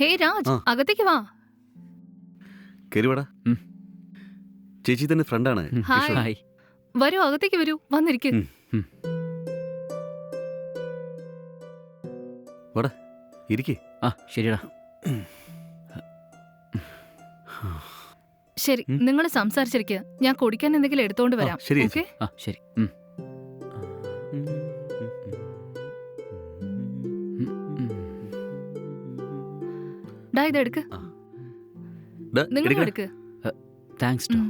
ഹേ രാജ് ആ. അകത്തേക്ക് വാ. കയറിവാടാ ഉം. ചേച്ചി തന്നെ ഫ്രണ്ടാണ് ഉം, ഹായ്. ഹായ്. വരൂ അകത്തേക്ക് വരൂ. വന്നിരിക്ക്. ഉം. ഇരിക്കേ. ആ ശരിടാ ശരി ഉം. നിങ്ങൾ സംസാരിച്ചിരിക്കുക ഞാൻ കുടിക്കാൻ എന്തെങ്കിലും എടുത്തോണ്ട് വരാം. ശരി, ഓക്കെ? ആ ശരി. ഉം, ഇത് എടുക്ക്. നിങ്ങൾ. എടുക്ക്. താങ്ക്സ് ടോ.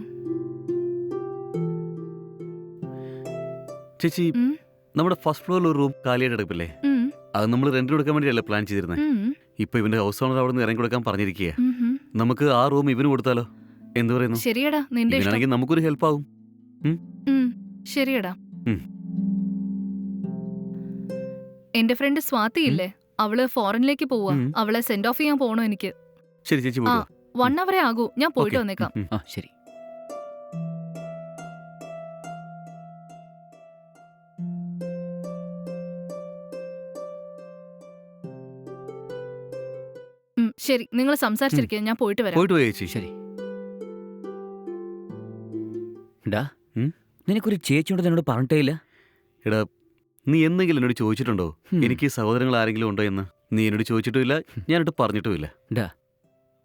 ചേച്ചി നമ്മുടെ ഫസ്റ്റ് ഫ്ലോറിൽ ഒരു റൂം കാലിയായിട്ട് എടുപ്പില്ലേ? അത് നമ്മൾ റെന്റ് കൊടുക്കാൻ വേണ്ടിയല്ലേ പ്ലാൻ ചെയ്തിരുന്നത്. ഇപ്പൊ ഇവന്റെ ഹൗസ് ഓണർ അവിടെ നിന്ന് ഇറങ്ങി കൊടുക്കാൻ പറഞ്ഞിരിക്കുക. നമുക്ക് ആ റൂം ഇവന് കൊടുത്താലോ? എന്ത് പറയുന്നു? ശരിയടാ നിന്റെ ഇഷ്ടം. നമുക്കൊരു ഹെൽപ്പ് ആവും. ശരിയടാ. എന്റെ ഫ്രണ്ട് സ്വാതി ഇല്ലേ? അവൾ ഫോറിനിലേക്ക് പോവാ ഉം. അവളെ സെൻഡ് ഓഫ് ചെയ്യാൻ പോണോ എനിക്ക് ശരി ചേച്ചി ആ. പോയിട്ട് വാ. വൺ അവറേ ആകൂ ഞാൻ പോയിട്ട് ഓക്കേ. വന്നേക്കാം ഉം, ഉം. ആ ശരി ഉം. ശരി നിങ്ങൾ സംസാരിച്ചിരിക്കുക ഞാൻ പോയിട്ട് വരാം പോയിട്ട് പോയി ചേച്ചി ശരി ഡാ ഉം? നിനക്കൊരു ചേച്ചിയോട് എന്നോട് പറഞ്ഞിട്ടേ ഇല്ല എടാ നീ എന്തെങ്കിലും എന്നോട് ചോദിച്ചിട്ടുണ്ടോ? എനിക്ക് സഹോദരങ്ങൾ ആരെങ്കിലും ഉണ്ടോ എന്ന്? നീ എന്നോട് ചോദിച്ചിട്ടുമില്ല ഞാനിട്ട് പറഞ്ഞിട്ടുമില്ല. ഡാ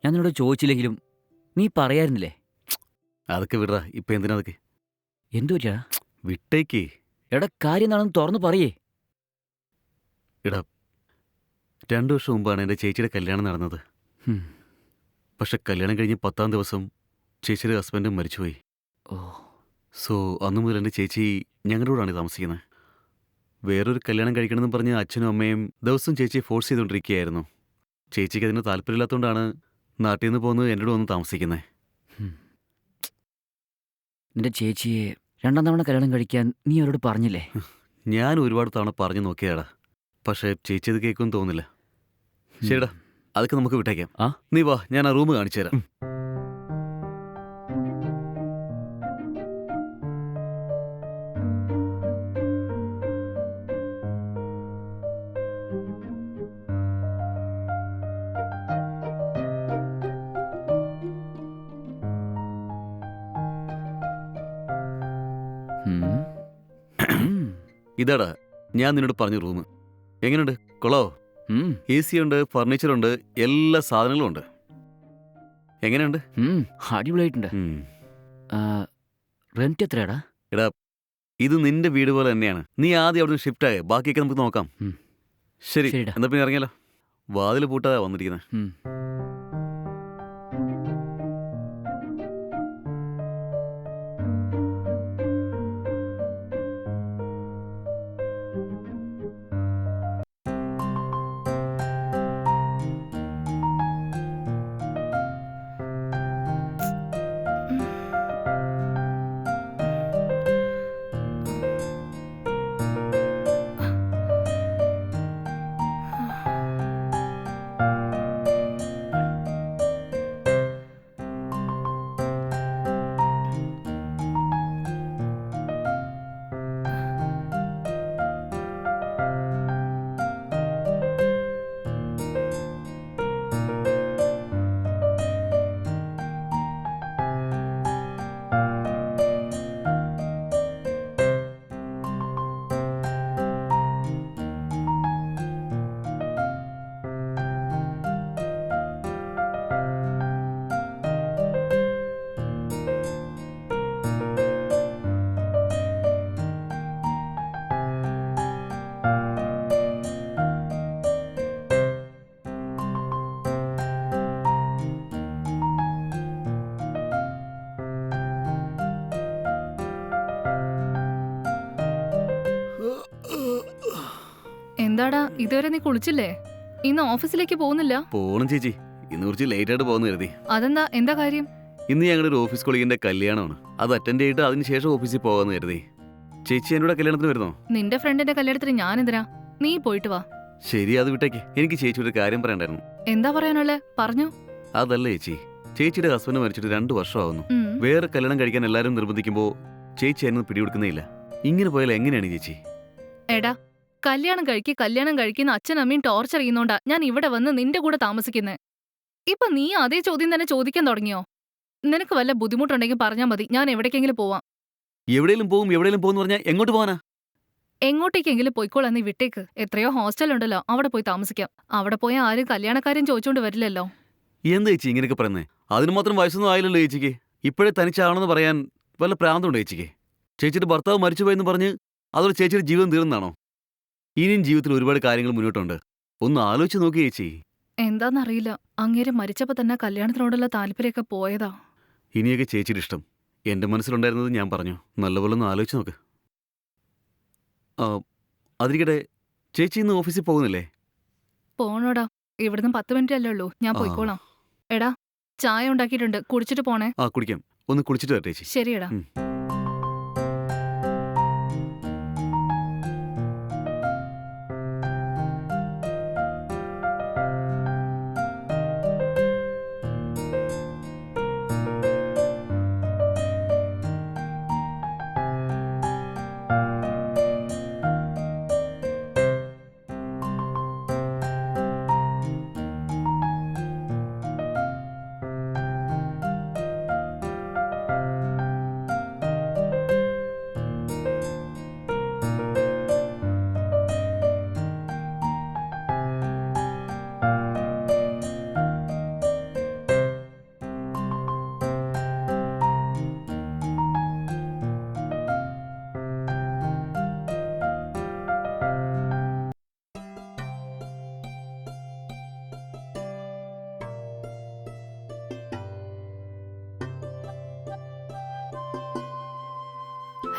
ഞാൻ നിന്നോട് ചോദിച്ചില്ലെങ്കിലും നീ പറയായിരുന്നില്ലേ അതൊക്കെ വിടറാ ഇപ്പൊ എന്തിനാ അതൊക്കെ? എന്തു വിട്ടേക്ക്. എടാ കാര്യം എന്താണെന്ന് തുറന്നു പറയേ. എടാ രണ്ടു വർഷം മുമ്പാണ് എന്റെ ചേച്ചിയുടെ കല്യാണം നടന്നത്. പക്ഷെ കല്യാണം കഴിഞ്ഞ് പത്താം ദിവസം ചേച്ചിയുടെ ഹസ്ബൻഡും മരിച്ചുപോയി. ഓ. സോ അന്നു മുതൽ എന്റെ ചേച്ചി ഞങ്ങളുടെ കൂടാണ് താമസിക്കുന്നത്. വേറൊരു കല്യാണം കഴിക്കണമെന്ന് പറഞ്ഞ് അച്ഛനും അമ്മയും ദിവസം ചേച്ചിയെ ഫോഴ്സ് ചെയ്തുകൊണ്ടിരിക്കുകയായിരുന്നു. ചേച്ചിക്ക് അതിന് താല്പര്യമില്ലാത്തതുകൊണ്ടാണ് നാട്ടിൽ നിന്ന് പോകുന്നത് എന്നോട് വന്ന് താമസിക്കുന്നത് നിന്റെ ചേച്ചിയെ രണ്ടാം തവണ കല്യാണം കഴിക്കാൻ നീ അവരോട് പറഞ്ഞില്ലേ? ഞാൻ ഒരുപാട് തവണ പറഞ്ഞു നോക്കിയാടാ പക്ഷേ ചേച്ചി അത് കേൾക്കുമെന്ന് തോന്നുന്നില്ല. ശരിടാ അതൊക്കെ നമുക്ക് വിട്ടേക്കാം. ആ? നീ വാ ഞാൻ ആ റൂം കാണിച്ചു തരാം ഇതാടാ ഞാൻ നിന്നോട് പറഞ്ഞു റൂം. എങ്ങനെയുണ്ട്? കൊളോ. എ സി ഉണ്ട് ഫർണിച്ചറുണ്ട് എല്ലാ സാധനങ്ങളും ഉണ്ട് എങ്ങനെയുണ്ട് അടിപൊളിയായിട്ടുണ്ട്. റെന്റ് എത്രയാടാ? ഇത് നിന്റെ വീട് പോലെ തന്നെയാണ്. നീ ആദ്യം അവിടെ ഷിഫ്റ്റ് ആയ ബാക്കിയൊക്കെ നമുക്ക് നോക്കാം. ശരി എന്താ പിന്നെ ഇറങ്ങിയല്ലോ വാതിൽ പൂട്ടാ വന്നിരിക്കുന്നത് എന്താടാ ഇതുവരെ നീ കുളിച്ചില്ലേ? ഇന്ന് ഓഫീസിലേക്ക് പോകുന്നില്ല? പോണം ചേച്ചി. ഇന്ന് കുറച്ച് ലേറ്റ് ആയിട്ട് പോകുന്ന കരുതി. അതെന്താ എന്താ കാര്യം? ഇന്ന് ഞങ്ങളുടെ ഒരു ഓഫീസ് കൊളീഗിന്റെ കല്യാണമാണ്. അത് അറ്റൻഡ് ചെയ്തിട്ട് അതിനുശേഷം ഓഫീസിൽ പോകാന്ന് കരുതി. ചേച്ചി എന്നോട് കല്യാണത്തിന് വരുന്നോ? നിന്റെ ഫ്രണ്ടിന്റെ കല്യാണത്തിന് ഞാൻ എന്തിനാ നീ പോയിട്ട് വാ. ശരി അത് വിട്ടേക്ക്. എനിക്ക് ചേച്ചി ഒരു കാര്യം പറയണ്ടായിരുന്നു എന്താ പറയാനുള്ളേ? പറഞ്ഞു. അതല്ല ചേച്ചി. ചേച്ചിയുടെ ഹസ്ബൻഡ് മരിച്ചിട്ട് രണ്ടു വർഷമാവുന്നു. വേറെ കല്യാണം കഴിക്കാൻ എല്ലാരും നിർബന്ധിക്കുമ്പോ ചേച്ചി അതിനൊന്നും പിടികൊടുക്കുന്നേയില്ല ഇങ്ങനെ പോയാൽ എങ്ങനെയാണ് ചേച്ചി? എടാ കല്യാണം കഴിക്ക് കല്യാണം കഴിക്കുന്ന അച്ഛനമ്മയും ടോർച്ചർ ചെയ്യുന്നോണ്ടാ ഞാൻ ഇവിടെ വന്ന് നിന്റെ കൂടെ താമസിക്കുന്നത് ഇപ്പൊ നീ അതേ ചോദ്യം തന്നെ ചോദിക്കാൻ തുടങ്ങിയോ? നിനക്ക് വല്ല ബുദ്ധിമുട്ടുണ്ടെങ്കിൽ പറഞ്ഞാൽ മതി. ഞാൻ എവിടേക്കെങ്കിലും പോവാം. എവിടെയെങ്കിലും പോവും എവിടെയും പോകുന്നു പറഞ്ഞാൽ എങ്ങോട്ട് പോവാനാ? എങ്ങോട്ടേക്കെങ്കിലും പോയിക്കോളാം നീ വിട്ടേക്ക്. എത്രയോ ഹോസ്റ്റൽ ഉണ്ടല്ലോ അവിടെ പോയി താമസിക്കാം. അവിടെ പോയാൽ ആരും കല്യാണക്കാരും ചോദിച്ചോണ്ട് വരില്ലല്ലോ. എന്താ ചേച്ചി ഇങ്ങനെയൊക്കെ പറയുന്നത് അതിന് മാത്രം വയസ്സൊന്നും ആയില്ലല്ലോ ചേച്ചിക്ക്. ഇപ്പോഴേ തനിച്ചാണെന്ന് പറയാൻ വല്ല പ്രാന്തമുണ്ടോ ചേച്ചിക്ക്? ചേച്ചിയുടെ ഭർത്താവ് മരിച്ചുപോയെന്ന് പറഞ്ഞ് അതോടെ ചേച്ചിയുടെ ജീവിതം തീർന്നാണോ? ഇനിയും ജീവിതത്തിൽ ഒരുപാട് കാര്യങ്ങൾ മുന്നോട്ടുണ്ട്. ഒന്ന് ആലോചിച്ച് നോക്കി ചേച്ചി. എന്താന്നറിയില്ല. അങ്ങേരെ മരിച്ചപ്പോ തന്നെ കല്യാണത്തിനോടുള്ള താല്പര്യമൊക്കെ പോയതാ. ഇനിയൊക്കെ ചേച്ചിയുടെ ഇഷ്ടം. എന്റെ മനസ്സിലുണ്ടായിരുന്നത് ഞാൻ പറഞ്ഞു. നല്ലപോലെ ഒന്ന് ആലോചിച്ച് നോക്ക്. ആ, അതിരിക്കട്ടെ. ചേച്ചി ഇന്ന് ഓഫീസിൽ പോകുന്നില്ലേ? പോണോടാ. ഇവിടുന്ന് പത്ത് മിനിറ്റ് അല്ലേ ഉള്ളൂ. ഞാൻ ആ. പോയിക്കോളാം. എടാ ചായ ഉണ്ടാക്കിയിട്ടുണ്ട്. കുടിച്ചിട്ട് പോണേ. ആ കുടിക്കാം. ഒന്ന് കുടിച്ചിട്ട് വരട്ടെ ചേച്ചി. ശരിയെടാ. ഉം.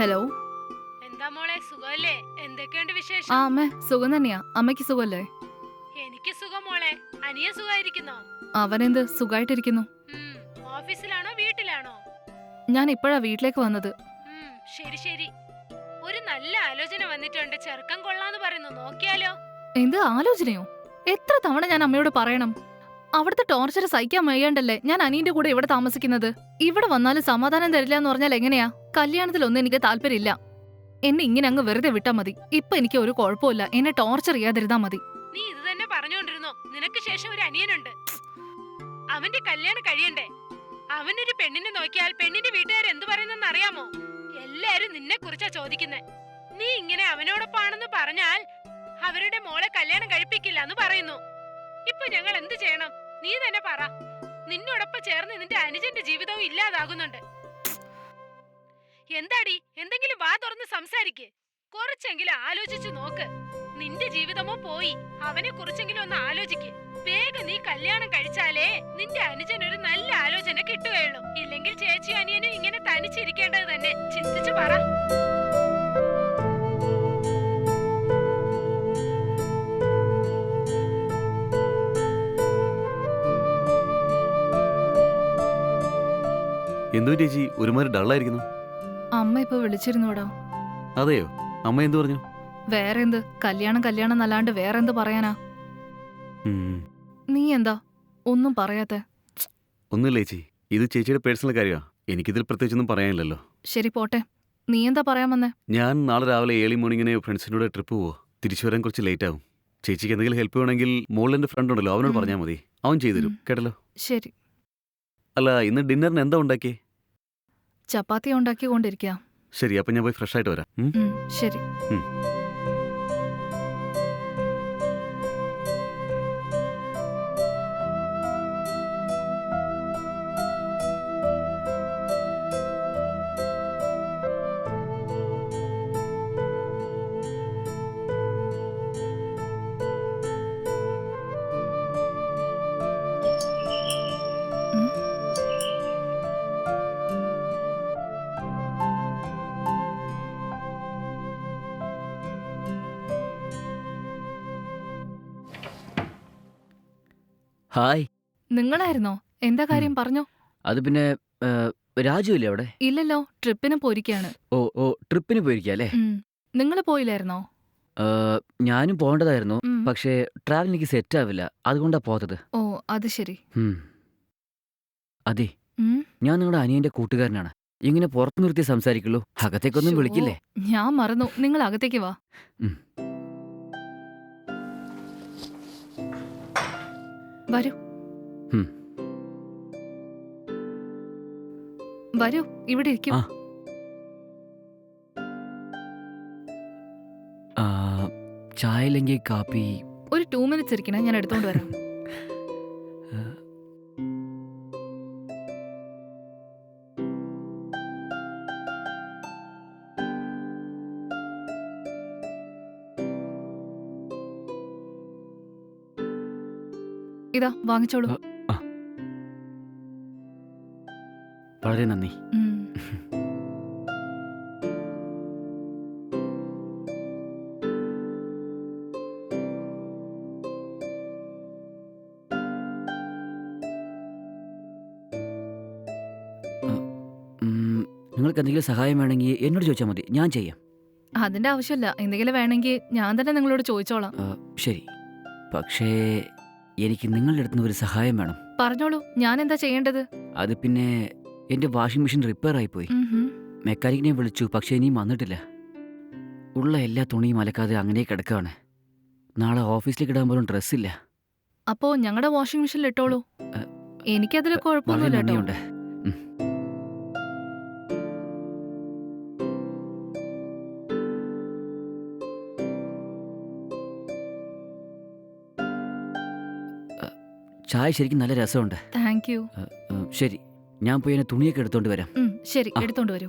ഹലോ എന്താ മോളെ സുഖമല്ലേ? എന്തൊക്കെയുണ്ട് ആ വിശേഷം അമ്മ സുഖം തന്നെയാ. അമ്മയ്ക്ക് സുഖമല്ലേ? എനിക്ക് സുഖം മോളെ. അനിയ സുഖമായിരിക്കുന്നോ? അവനെന്ത് സുഖമായിട്ടിരിക്കുന്നു ഓഫീസിലാണോ വീട്ടിലാണോ? ഞാൻ ഇപ്പോഴാ വീട്ടിലേക്ക് വന്നത്. ശരി ശരി. ഒരു നല്ല ആലോചന വന്നിട്ടുണ്ട്. ചെറുക്കം കൊള്ളാന്ന് പറയുന്നു. നോക്കിയാലോ? എന്ത് ആലോചനയോ? എത്ര തവണ ഞാൻ അമ്മയോട് പറയണം? അവിടുത്തെ ടോർച്ചർ സഹിക്കാൻ വയ്യാണ്ടല്ലേ ഞാൻ അനിയന്റെ കൂടെ ഇവിടെ താമസിക്കുന്നത്? ഇവിടെ വന്നാലും സമാധാനം തരില്ല എന്ന് പറഞ്ഞാൽ എങ്ങനെയാ? കല്യാണത്തിലൊന്നും എനിക്ക് താല്പര്യമില്ല. എന്നെ ഇങ്ങനെ അങ്ങ് വെറുതെ വിട്ടാ മതി. ഇപ്പൊ എനിക്ക് ഒരു കുഴപ്പമില്ല എന്നെ ടോർച്ചർ ചെയ്യാതിരുന്നാ മതി. നീ ഇത് തന്നെ പറഞ്ഞുകൊണ്ടിരുന്നോ? നിനക്ക് ശേഷം ഒരു അനിയനുണ്ട്. അവന്റെ കല്യാണം കഴിയണ്ടേ? അവനൊരു പെണ്ണിനെ നോക്കിയാൽ പെണ്ണിന്റെ വീട്ടുകാർ എന്തു പറയുന്നെന്ന് അറിയാമോ? എല്ലാരും നിന്നെ കുറിച്ചാ ചോദിക്കുന്നേ. നീ ഇങ്ങനെ അവനോടൊപ്പാണെന്ന് പറഞ്ഞാൽ അവരുടെ മോളെ കല്യാണം കഴിപ്പിക്കില്ല എന്ന് പറയുന്നു. ഇപ്പൊ ഞങ്ങൾ എന്ത് ചെയ്യണം? നീ തന്നെ പറ. നിന്നോടൊപ്പം ചേർന്ന് നിന്റെ അനുജന്റെ ജീവിതവും ഇല്ലാതാകുന്നുണ്ട്. എന്താടി? എന്തെങ്കിലും വാ തുറന്ന് സംസാരിക്ക്. കുറച്ചെങ്കിലും ആലോചിച്ചു നോക്ക്. നിന്റെ ജീവിതമോ പോയി. അവനെ കുറിച്ചെങ്കിലും ഒന്ന് ആലോചിക്ക്. വേഗം നീ കല്യാണം കഴിച്ചാലേ നിന്റെ അനുജൻ ഒരു നല്ല ആലോചന കിട്ടുകയുള്ളൂ. ഇല്ലെങ്കിൽ ചേച്ചി അനിയനും ഇങ്ങനെ തനിച്ചിരിക്കേണ്ടത് തന്നെ. ചിന്തിച്ചു പറ. എന്തോ ചേച്ചി? ഒരുമാതിരി ഡള്ളായിരിക്കുന്നു അമ്മ ഇപ്പൊ വിളിച്ചിരുന്നോടാ. അതെയോ? അമ്മ എന്തു പറഞ്ഞു? വേറെ എന്ത് കല്യാണം കല്യാണം എന്നല്ലാണ്ട് വേറെ എന്ത് പറയാനാ നീ എന്താ? ഒന്നും പറയാത്ത. ഒന്നും ചേച്ചി. ഇത് ചേച്ചിയുടെ പേഴ്സണൽ കാര്യമാ. എനിക്കിതിൽ പ്രത്യേകിച്ചൊന്നും പറയാനില്ലല്ലോ. ശരി പോട്ടെ. നീ എന്താ പറയാൻ വന്നേ? ഞാൻ നാളെ രാവിലെ ഏളി മോർണിംഗിന് ഫ്രണ്ട്സിനോട് ട്രിപ്പ് പോവോ. തിരിച്ചു വരാൻ കുറച്ച് ലേറ്റ് ആവും. ചേച്ചിക്ക് എന്തെങ്കിലും ഹെൽപ്പ് വേണമെങ്കിൽ മോളിൽ എന്റെ ഫ്രണ്ട് ഉണ്ടല്ലോ അവനോട്. പറഞ്ഞാൽ മതി. അവൻ ചെയ്തു തരും. കേട്ടല്ലോ? ശരി. അല്ല ഇന്ന് ഡിന്നറിന് എന്താ ഉണ്ടാക്കിയേ? ചപ്പാത്തി ഉണ്ടാക്കിക്കൊണ്ടിരിക്കാം ശരി അപ്പൊ ഞാൻ പോയി ഫ്രഷ് ആയിട്ട് വരാം ഉം? ശരി ഉം. ഹായ്. നിങ്ങളായിരുന്നോ? എന്താ കാര്യം? പറഞ്ഞോ. അത് പിന്നെ രാജു ഇല്ലേ അവിടെ? ഇല്ലല്ലോ ട്രിപ്പിന് പോയിരിക്കാണ് ഓ ഓ ട്രിപ്പിന് പോയിരിക്കുക അല്ലേ? നിങ്ങൾ പോയില്ലായിരുന്നോ? ഞാനും പോകേണ്ടതായിരുന്നു. പക്ഷേ ട്രാവൽ എനിക്ക് സെറ്റ് ആവില്ല. അതുകൊണ്ടാ പോത്തത് ഓ അത് ശരി. അതെ ഞാൻ നിങ്ങളുടെ അനിയന്റെ കൂട്ടുകാരനാണ്. ഇങ്ങനെ പുറത്തു നിർത്തി സംസാരിക്കുള്ളൂ. അകത്തേക്കൊന്നും വിളിക്കില്ലേ? ഞാൻ മറന്നു. നിങ്ങൾ അകത്തേക്ക് വാ. വരൂ. വരൂ ഇവിടെ ഇരിക്കും. ചായ അല്ലെങ്കിൽ കാപ്പി ഒരു ടൂ മിനിറ്റ്സ് ഇരിക്കണേ ഞാൻ എടുത്തോണ്ട് വരാം. ഇതാ വാങ്ങിച്ചോളൂ. വളരെ നന്ദി. നിങ്ങൾക്ക് എന്തെങ്കിലും സഹായം വേണമെങ്കിൽ എന്നോട് ചോദിച്ചാൽ മതി. ഞാൻ ചെയ്യാം. അതിന്റെ ആവശ്യമില്ല. എന്തെങ്കിലും വേണമെങ്കിൽ ഞാൻ തന്നെ നിങ്ങളോട് ചോദിച്ചോളാം. ശരി. പക്ഷേ എനിക്ക് നിങ്ങളുടെ അടുത്തുനിന്ന് ഒരു സഹായം വേണം. പറഞ്ഞോളൂ ഞാൻ എന്താ ചെയ്യേണ്ടത്? അത് പിന്നെ എന്റെ വാഷിംഗ് മെഷീൻ റിപ്പയർ ആയിപ്പോയി. മെക്കാനിക്കിനെ വിളിച്ചു പക്ഷെ ഇനിയും വന്നിട്ടില്ല. ഉള്ള എല്ലാ തുണിയും അലക്കാതെ അങ്ങനെ കിടക്കുകയാണ് നാളെ ഓഫീസിലേക്ക് ഇടാൻ പോലും ഡ്രസ്സില്ല. അപ്പോ ഞങ്ങളുടെ വാഷിംഗ് മെഷീനിൽ ഇട്ടോളൂ എനിക്കതിൽ കുഴപ്പമൊന്നുമില്ല കേട്ടോ. ചായ ശരിക്കും നല്ല രസമുണ്ട്. താങ്ക് യു ശരി. ഞാൻ പോയി എന്നെ തുണിയൊക്കെ എടുത്തോണ്ട് വരാം. ശരി. എടുത്തോണ്ട് വരൂ.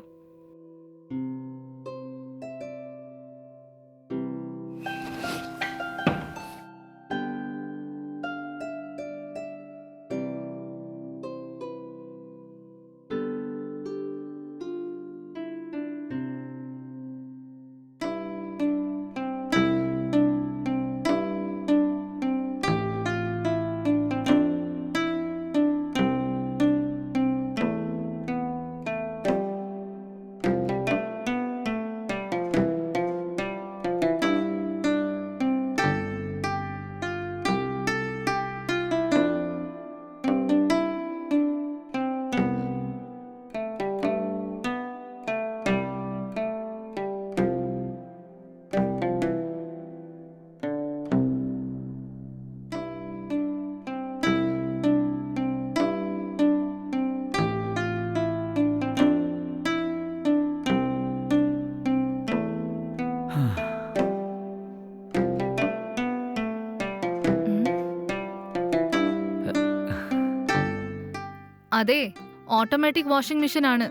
അതെ ഓട്ടോമാറ്റിക് വാഷിംഗ് മെഷീൻ ആണ്.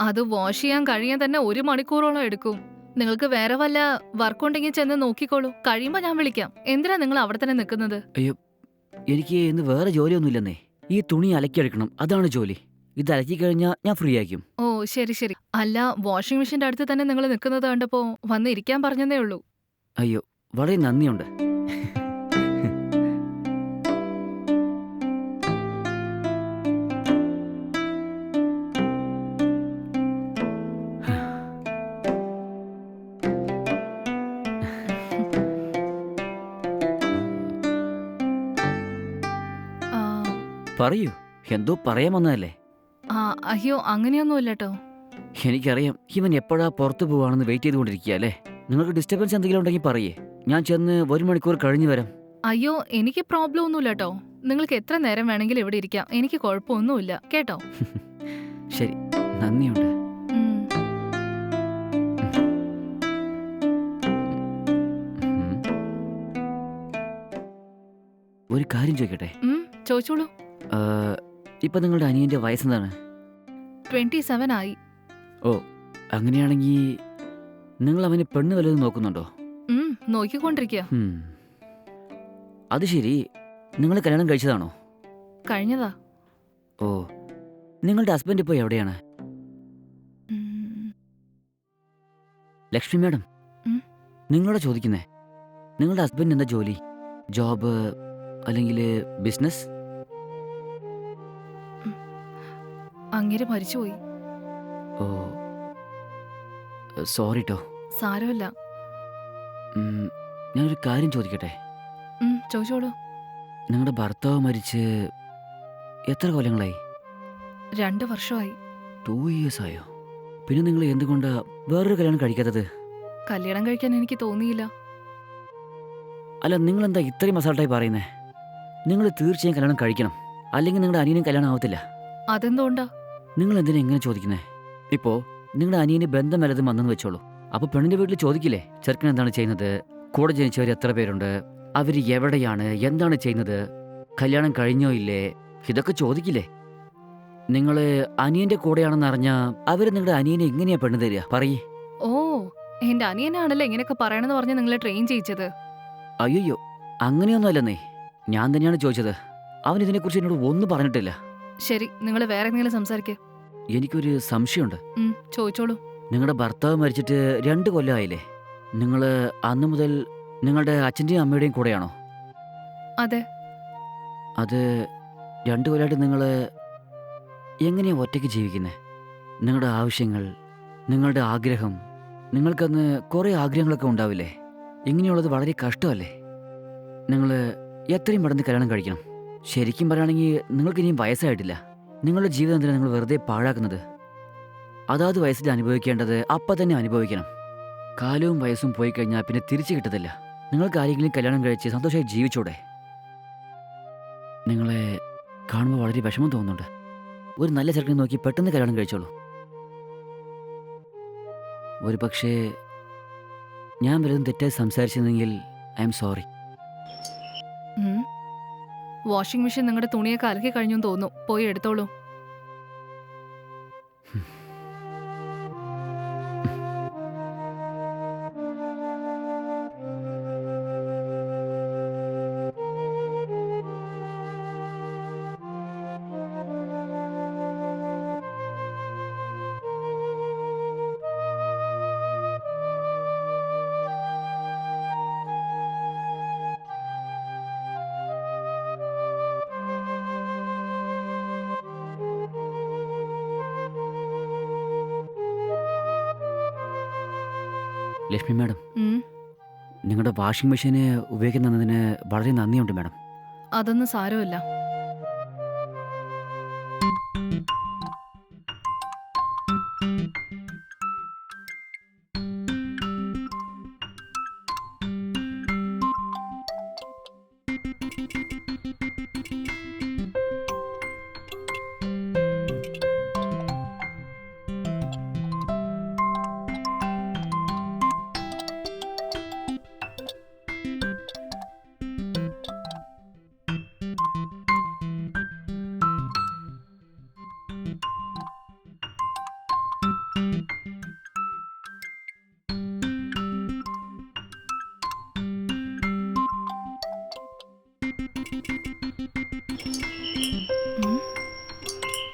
അത് വാഷ് ചെയ്യാൻ കഴിയാൻ തന്നെ ഒരു മണിക്കൂറോളം എടുക്കും. നിങ്ങൾക്ക് വേറെ വല്ല വർക്ക് ഉണ്ടെങ്കിൽ ചെന്ന് നോക്കിക്കോളൂ. കഴിയുമ്പോ ഞാൻ വിളിക്കാം. എന്തിനാ നിങ്ങൾ അവിടെ തന്നെ നിൽക്കുന്നത്? അയ്യോ എനിക്ക് ഇന്ന് വേറെ ജോലിയൊന്നുമില്ലെന്നേ. ഈ തുണി അലക്കിയെടുക്കണം. അതാണ് ജോലി. ഇത് അലക്കി കഴിഞ്ഞാൽ ഞാൻ ഫ്രീ ആയിരിക്കും. ഓ ശരി ശരി. അല്ല വാഷിംഗ് മെഷീന്റെ അടുത്ത് തന്നെ നിങ്ങൾ നിൽക്കുന്നത് കണ്ടപ്പോ വന്ന് ഇരിക്കാൻ പറഞ്ഞതേ ഉള്ളൂ. അയ്യോ വളരെ നന്ദിയുണ്ട്. പറയൂ. എന്തോ പറയാൻ വന്നതല്ലേ? ആ അയ്യോ അങ്ങനെയൊന്നുമില്ല കേട്ടോ എനിക്കറിയാം. ഇവൻ എപ്പോഴാ പുറത്തു പോവാണെന്ന് വെയിറ്റ് ചെയ്തുകൊണ്ടിരിക്കുക അല്ലേ? നിങ്ങൾക്ക് ഡിസ്റ്റർബൻസ് എന്തെങ്കിലും ഉണ്ടെങ്കിൽ പറയേ. ഞാൻ ചെന്ന് ഒരു മണിക്കൂർ കഴിഞ്ഞു വരാം. അയ്യോ എനിക്ക് പ്രോബ്ലം ഒന്നുമില്ല കേട്ടോ നിങ്ങൾക്ക് എത്ര നേരം വേണമെങ്കിലും ഇവിടെ ഇരിക്കാം. എനിക്ക് കുഴപ്പമൊന്നുമില്ല. കേട്ടോ? ശരി. നന്ദിയുണ്ട്. ഒരു കാര്യം ചോദിക്കട്ടെ? ഉം, ചോദിച്ചോളൂ. ഇപ്പൊ നിങ്ങളുടെ അനിയന്റെ വയസ്സെന്താണ്? ട്വന്റി സെവൻ ആയി. ഓ അങ്ങനെയാണെങ്കിൽ നിങ്ങൾ അവന് പെണ്ണ് വല്ലതും നോക്കുന്നുണ്ടോ? ഉം, നോക്കിക്കൊണ്ടിരിക്കുക ഉം. അത് ശരി. നിങ്ങൾ കല്യാണം കഴിച്ചതാണോ? കഴിഞ്ഞതാ. ഓ നിങ്ങളുടെ ഹസ്ബൻഡ് ഇപ്പോൾ എവിടെയാണ്? ഉം, ലക്ഷ്മി മാഡം. ഉം? നിങ്ങളോട് ചോദിക്കുന്നേ? നിങ്ങളുടെ ഹസ്ബൻഡ് എന്താ ജോലി? ജോബ് അല്ലെങ്കിൽ ബിസിനസ്? അങ്ങേര് മരിച്ചുപോയി. ഓ സോറി കേട്ടോ സാരമില്ല. ഞാനൊരു കാര്യം ചോദിക്കട്ടെ? ഉം, ചോദിച്ചോളൂ. നിങ്ങളുടെ ഭർത്താവ് മരിച്ച് എത്ര കൊല്ലങ്ങളായി? രണ്ട് വർഷമായി. ടു ഇയേഴ്സ് ആയോ? പിന്നെ നിങ്ങൾ എന്തുകൊണ്ട് വേറൊരു കല്യാണം കഴിക്കാത്തത്? കല്യാണം കഴിക്കാൻ എനിക്ക് തോന്നിയില്ല. അല്ല നിങ്ങൾ എന്താ ഇത്രയും അസാൾട്ടായി പറയുന്നേ? നിങ്ങൾ തീർച്ചയായും കല്യാണം കഴിക്കണം. അല്ലെങ്കിൽ നിങ്ങളുടെ അനിയനും കല്യാണം ആവത്തില്ല. അതെന്തുകൊണ്ടാ? നിങ്ങൾ എന്തിനാ ഇങ്ങനെ ചോദിക്കുന്നേ? ഇപ്പോ നിങ്ങളുടെ അനിയന് ബന്ധം വല്ലതും വന്നെന്ന് വെച്ചോളൂ. അപ്പൊ പെണ്ണിന്റെ വീട്ടിൽ ചോദിക്കില്ലേ? ചെറുക്കൻ എന്താണ് ചെയ്യുന്നത്? കൂടെ ജനിച്ചവർ എത്ര പേരുണ്ട്? അവർ എവിടെയാണ്? എന്താണ് ചെയ്യുന്നത്? കല്യാണം കഴിഞ്ഞോ ഇല്ലേ? ഇതൊക്കെ ചോദിക്കില്ലേ? നിങ്ങൾ അനിയന്റെ കൂടെയാണെന്ന് അറിഞ്ഞാ അവർ നിങ്ങളുടെ അനിയനെ എങ്ങനെയാ പെണ്ണ് തരിക? പറയേ. ഓ എന്റെ അനിയനാണല്ലോ ഇങ്ങനെയൊക്കെ പറയണെന്ന് പറഞ്ഞ നിങ്ങളെ ട്രെയിൻ ചെയ്യിച്ചത്? അയ്യോ അങ്ങനെയൊന്നും അല്ലെന്നേ ഞാൻ തന്നെയാണ് ചോദിച്ചത്. അവൻ ഇതിനെക്കുറിച്ച് എന്നോട് ഒന്നും പറഞ്ഞിട്ടില്ല. ശരി നിങ്ങൾ വേറെ എന്തെങ്കിലും സംസാരിക്കേ. എനിക്കൊരു സംശയമുണ്ട്. ചോദിച്ചോളൂ. നിങ്ങളുടെ ഭർത്താവ് മരിച്ചിട്ട് രണ്ട് കൊല്ലമായില്ലേ നിങ്ങൾ അന്ന് മുതൽ നിങ്ങളുടെ അച്ഛന്റെയും അമ്മയുടെയും കൂടെയാണോ? അതെ. അത് രണ്ട് കൊല്ലമായിട്ട് നിങ്ങൾ എങ്ങനെയാണ് ഒറ്റയ്ക്ക് ജീവിക്കുന്നത് നിങ്ങളുടെ ആവശ്യങ്ങൾ നിങ്ങളുടെ ആഗ്രഹം നിങ്ങൾക്കന്ന് കുറേ ആഗ്രഹങ്ങളൊക്കെ ഉണ്ടാവില്ലേ? ഇങ്ങനെയുള്ളത് വളരെ കഷ്ടമല്ലേ? നിങ്ങൾ എത്രയും പെട്ടെന്ന് കല്യാണം കഴിക്കണം. ശരിക്കും പറയുകയാണെങ്കിൽ നിങ്ങൾക്ക് ഇനിയും വയസ്സായിട്ടില്ല. നിങ്ങളുടെ ജീവിതം എന്തിനാണ് നിങ്ങൾ വെറുതെ പാഴാക്കുന്നത്? അതാത് വയസ്സിൽ അനുഭവിക്കേണ്ടത് അപ്പം തന്നെ അനുഭവിക്കണം. കാലവും വയസ്സും പോയി കഴിഞ്ഞാൽ പിന്നെ തിരിച്ചു കിട്ടത്തില്ല. നിങ്ങൾക്ക് ആരെങ്കിലും കല്യാണം കഴിച്ച് സന്തോഷമായി ജീവിച്ചൂടെ? നിങ്ങളെ കാണുമ്പോൾ വളരെ വിഷമം തോന്നുന്നുണ്ട്. ഒരു നല്ല ചെറുക്കനെ നോക്കി പെട്ടെന്ന് കല്യാണം കഴിച്ചോളൂ. ഒരു പക്ഷേ ഞാൻ വലുതും തെറ്റായി സംസാരിച്ചിരുന്നെങ്കിൽ I'm sorry. Washing machine നിങ്ങളുടെ തുണിയൊക്കെ അലക്കി കഴിഞ്ഞു തോന്നുന്നു. പോയി എടുത്തോളൂ. വാഷിംഗ് മെഷീന് ഉപയോഗിക്കുന്നതിന് വളരെ നന്ദിയുണ്ട് മാഡം. അതൊന്നും സാരമില്ല.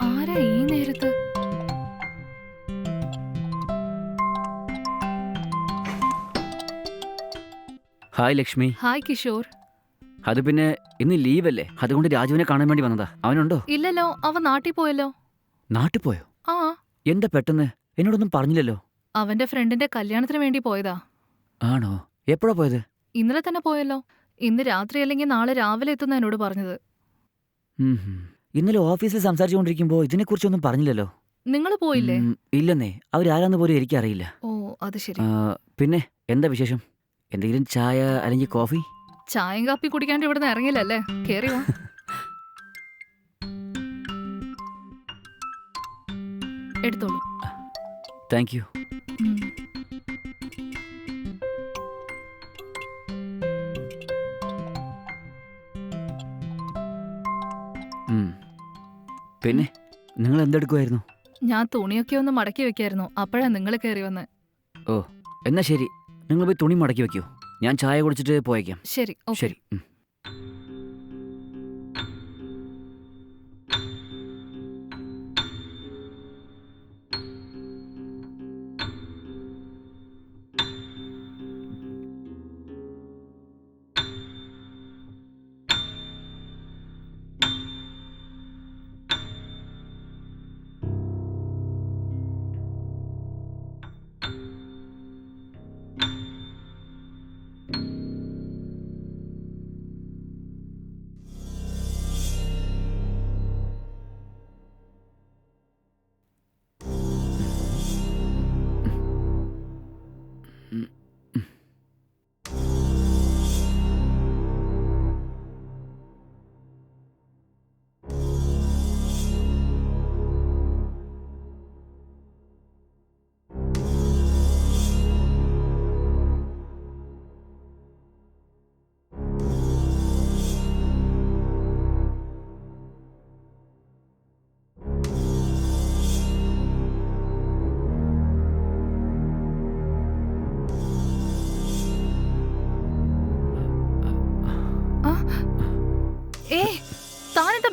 ആരാ ഈ നേരത്ത്? ഹായ് ലക്ഷ്മി. ഹായ് കിഷോർ. അത് പിന്നെ ഇന്ന് ലീവല്ലേ? അതുകൊണ്ട് രാജുവിനെ കാണാൻ വേണ്ടി വന്നതാ. അവനുണ്ടോ? ഇല്ലല്ലോ അവൻ നാട്ടിൽ പോയല്ലോ. നാട്ടിൽ പോയോ? ആ. എന്താ പെട്ടെന്ന്? എന്നോടൊന്നും പറഞ്ഞില്ലല്ലോ. അവന്റെ ഫ്രണ്ടിന്റെ കല്യാണത്തിന് വേണ്ടി പോയതാ. ആണോ? എപ്പോഴാ പോയത്? ഇന്നലെ തന്നെ പോയല്ലോ. ഇന്ന് രാത്രി അല്ലെങ്കിൽ നാളെ രാവിലെ എത്തുന്ന എന്നോട് പറഞ്ഞത്. ഇന്നലെ ഓഫീസിൽ സംസാരിച്ചുകൊണ്ടിരിക്കുമ്പോൾ ഇതിനെക്കുറിച്ചൊന്നും പറഞ്ഞില്ലല്ലോ. നിങ്ങൾ പോയില്ലേ? ഇല്ലെന്നേ. അവരാരാന്ന് പോലും എനിക്കറിയില്ല. ഓ അത് ശരി. പിന്നെ എന്താ വിശേഷം? എന്തെങ്കിലും ചായ അല്ലെങ്കിൽ കോഫി? ചായയും കാപ്പി കുടിക്കാണ്ട് ഇവിടുന്ന് ഇറങ്ങില്ലല്ലേ കേറി വാ. എടുത്തോളൂ. താങ്ക് യു പിന്നെ നിങ്ങൾ എന്തെടുക്കുമായിരുന്നു ഞാൻ തുണിയൊക്കെ ഒന്ന് മടക്കി വെക്കായിരുന്നു. അപ്പോഴാ നിങ്ങൾ കയറി വന്ന്. ഓ എന്നാ ശരി. നിങ്ങൾ പോയി തുണി മടക്കി വെക്കൂ. ഞാൻ ചായ കുടിച്ചിട്ട് പോയേക്കാം. ശരി ശരി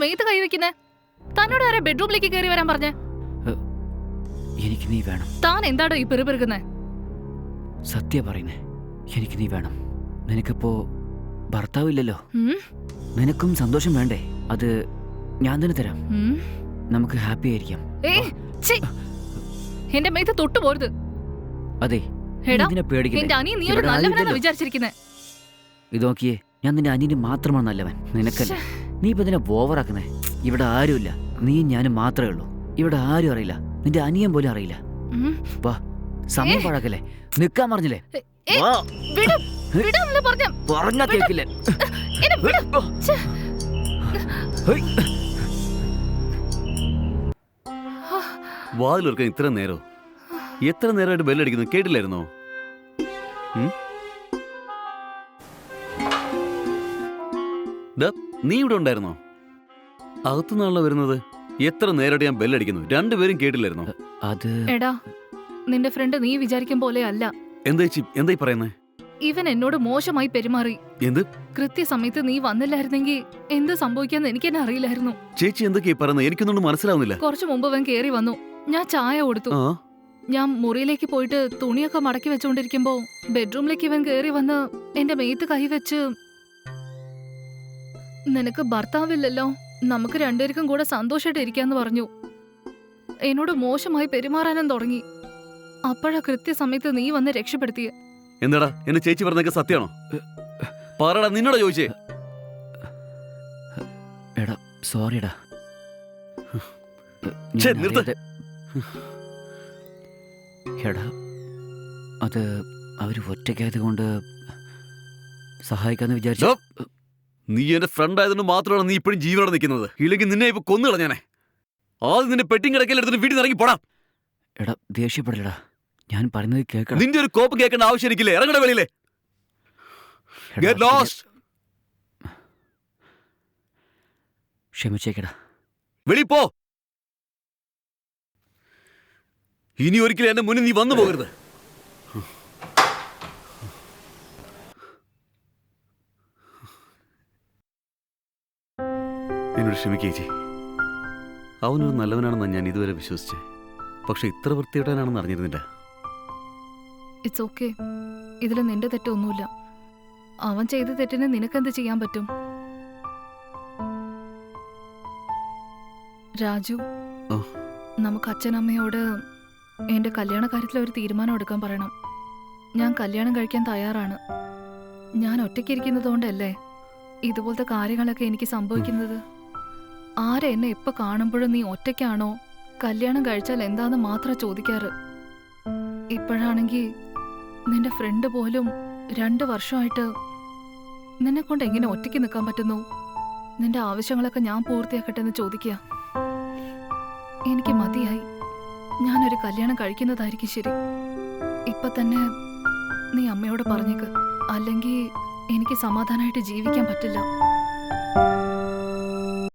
ഉം. മെയ്ത്ത് കൈവയ്ക്കുന്നേ തന്നോട് ആരാ ബെഡ്റൂമിലേക്ക് കയറി വരാൻ പറഞ്ഞേ? എനിക്ക് നീ വേണം. താൻ എന്താടോ ഈ പെറുപെറുക്കുന്നേ? സത്യ പറയുന്നേ എനിക്ക് നീ വേണം. നിനക്കിപ്പോ ഭർത്താവില്ലല്ലോ? നിനക്കും സന്തോഷം വേണ്ടേ? അത് ഞാൻ തന്നെ തരാം. നമുക്ക് ഹാപ്പി ആയിരിക്കാം! എന്റെ മേത്ത് തൊട്ടു പോരുത്. അതെ ഇത് നോക്കിയേ ഞാൻ നിന്റെ അനിയന് മാത്രമാണ് നല്ലവൻ. നിനക്കല്ല. നീ ഇപ്പൊ ഇതിനെ ഓവറാക്കുന്നേ ഇവിടെ ആരുമില്ല നീ ഞാനും മാത്രമേ ഉള്ളൂ. ഇവിടെ ആരും അറിയില്ല. നിന്റെ അനിയൻ പോലും അറിയില്ല. വാ സമയം പാഴാക്കല്ലേ? നിക്കാൻ പറഞ്ഞില്ലേ? പറഞ്ഞ. കേക്കില്ലേ. വാതിലൊരുക്കാൻ ഇത്ര നേരോ? എത്ര നേരമായിട്ട് ബെല്ലടിക്കുന്നു കേട്ടില്ലായിരുന്നോ? ഉം? നീ ഇവിടെ ഉണ്ടായിരുന്നോ? അകത്തുനിന്നാണല്ലോ വരുന്നത്. എത്ര നേരമായിട്ട് ഞാൻ ബെല്ലടിക്കുന്നു? രണ്ടുപേരും കേട്ടില്ലായിരുന്നോ? അത് എടാ നിന്റെ ഫ്രണ്ട് നീ വിചാരിക്കും പോലെ അല്ല. എന്താ ചി എന്തായി പറയുന്നേ? ഇവൻ എന്നോട് മോശമായി പെരുമാറി. എന്ത്? കൃത്യസമയത്ത് നീ വന്നില്ലായിരുന്നെങ്കിൽ എന്ത് സംഭവിക്കാന്ന് എനിക്ക് തന്നെ അറിയില്ലായിരുന്നു. ചേച്ചി എന്തൊക്കെയാ പറയുന്നത്? എനിക്കൊന്നും മനസ്സിലാവുന്നില്ല. കുറച്ചു മുമ്പ് അവൻ കേറി വന്നു. ഞാൻ ചായ കൊടുത്തു. ആ. ഞാൻ മുറിയിലേക്ക് പോയിട്ട് തുണിയൊക്കെ മടക്കി വെച്ചോണ്ടിരിക്കുമ്പോ ബെഡ്റൂമിലേക്ക് ഇവൻ കേറി വന്ന് എന്റെ മേത്ത് കൈവച്ച് നിനക്ക് ഭർത്താവില്ലല്ലോ. നമുക്ക് രണ്ടുപേർക്കും കൂടെ സന്തോഷമായിട്ട് ഇരിക്കാന്ന് പറഞ്ഞു. എന്നോട് മോശമായി പെരുമാറാനും തുടങ്ങി. അപ്പോഴാ കൃത്യസമയത്ത് നീ വന്ന് രക്ഷപ്പെടുത്തിയ. എന്താടാ? എന്നെ ചേച്ചി പറഞ്ഞൊക്കെ സത്യമാണോ? പറടാ നിന്നോട് ചോദിച്ചേ. എടാ സോറിടാ എടാ അത് അവർ ഒറ്റയ്ക്കായത് കൊണ്ട് സഹായിക്കാന്ന് വിചാരിച്ചു നീ എന്റെ ഫ്രണ്ട് ആയതുകൊണ്ട് മാത്രമാണ് നീ ഇപ്പോഴും ജീവനോടെ നിൽക്കുന്നത്. ഇല്ലെങ്കിൽ നിന്നെ ഇപ്പൊ കൊന്നു കളഞ്ഞാനെ ആദ്യം നിന്റെ പെട്ടിങ് കിടക്കൽ എടുത്തിട്ട് വീട്ടിൽ ഇറങ്ങി പോടാം. എടാ ദേഷ്യപ്പെടലടാ ഞാൻ പറഞ്ഞത് കേൾക്കണം. നിന്റെ ഒരു കോപ്പ് കേൾക്കേണ്ട ആവശ്യം എനിക്കില്ലേ. ഇറങ്ങണ വെളിയിലെ. ക്ഷമിച്ചേക്കടാ. വെളി പോ. ഇനി ഒരിക്കലും എന്റെ മുന്നിൽ നീ വന്നു പോകരുത്. എന്നോട് ക്ഷമിക്കേച്ചി അവനൊരു നല്ലവനാണെന്ന് ഞാൻ ഇതുവരെ വിശ്വസിച്ചേ. പക്ഷെ ഇത്ര വൃത്തിയിടാനാണെന്ന് അറിഞ്ഞിരുന്നില്ല. ഇറ്റ്സ് ഓക്കെ ഇതിൽ നിന്റെ തെറ്റൊന്നുമില്ല അവൻ ചെയ്ത തെറ്റിന് നിനക്കെന്ത് ചെയ്യാൻ പറ്റും? രാജു നമുക്ക് അച്ഛനമ്മയോട് എന്റെ കല്യാണ കാര്യത്തിൽ ഒരു തീരുമാനം എടുക്കാൻ പറയണം. ഞാൻ കല്യാണം കഴിക്കാൻ തയ്യാറാണ്. ഞാൻ ഒറ്റയ്ക്കിരിക്കുന്നതുകൊണ്ടല്ലേ ഇതുപോലത്തെ കാര്യങ്ങളൊക്കെ എനിക്ക് സംഭവിക്കുന്നത്? ആരെ എന്നെ എപ്പോ കാണുമ്പോഴും നീ ഒറ്റയ്ക്കാണോ? കല്യാണം കഴിച്ചാൽ എന്താന്ന് മാത്രം ചോദിക്കാറ്. ഇപ്പോഴാണെങ്കിൽ നിന്റെ ഫ്രണ്ട് പോലും രണ്ട് വർഷമായിട്ട് നിന്നെ കൊണ്ട് എങ്ങനെ ഒറ്റയ്ക്ക് നിൽക്കാൻ പറ്റുന്നു? നിന്റെ ആവശ്യങ്ങളൊക്കെ ഞാൻ പൂർത്തിയാക്കട്ടെ എന്ന് ചോദിക്കുക എനിക്ക് മതിയായി. ഞാനൊരു കല്യാണം കഴിക്കുന്നതായിരിക്കും ശരി. ഇപ്പൊ തന്നെ നീ അമ്മയോട് പറഞ്ഞേക്ക്. അല്ലെങ്കിൽ എനിക്ക് സമാധാനമായിട്ട് ജീവിക്കാൻ പറ്റില്ല.